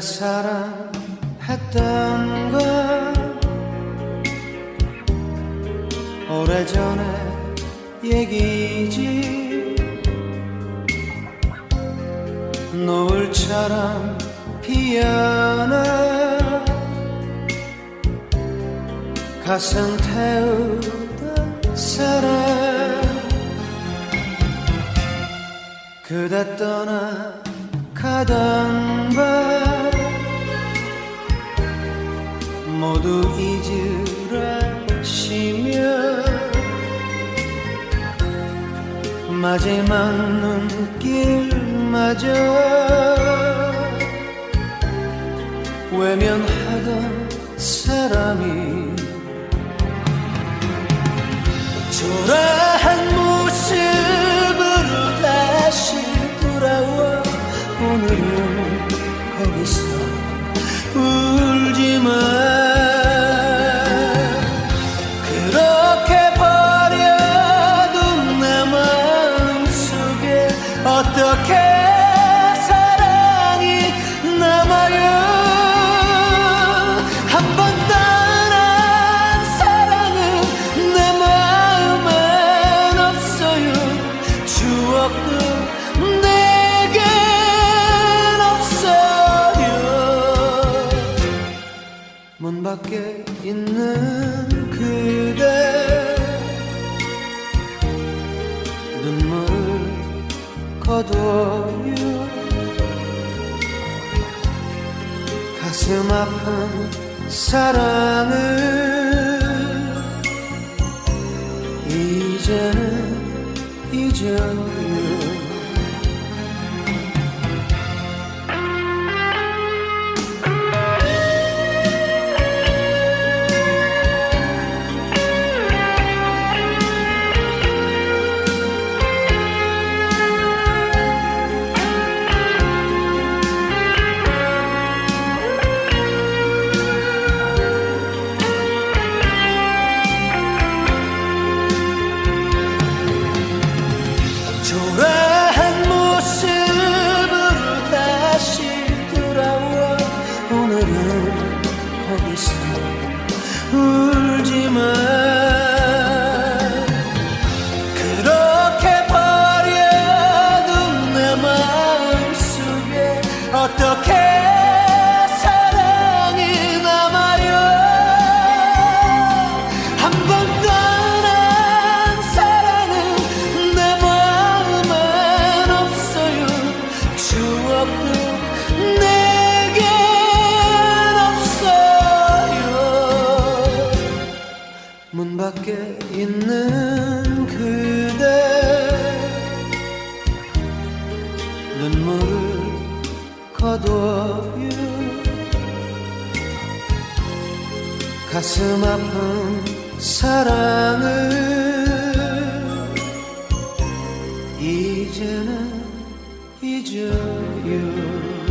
사랑했던 건 오래전에 얘기지. 노을처럼 피어나 가슴 태우던 사랑. 그대 떠나 가던 밤 모두 잊으라 시며 마지막 눈길마저 외면하던 사람이 초라 오늘은 거기서 밖에 있는 그대. 눈물을 거둬요. 가슴 아픈 사랑을 이제는 잊어요 초라한 모습으로 다시 돌아와 오늘은 거기서 울지마 밖에 있는 그대. 눈물을 거둬요. 가슴 아픈 사랑을 이제는 잊어요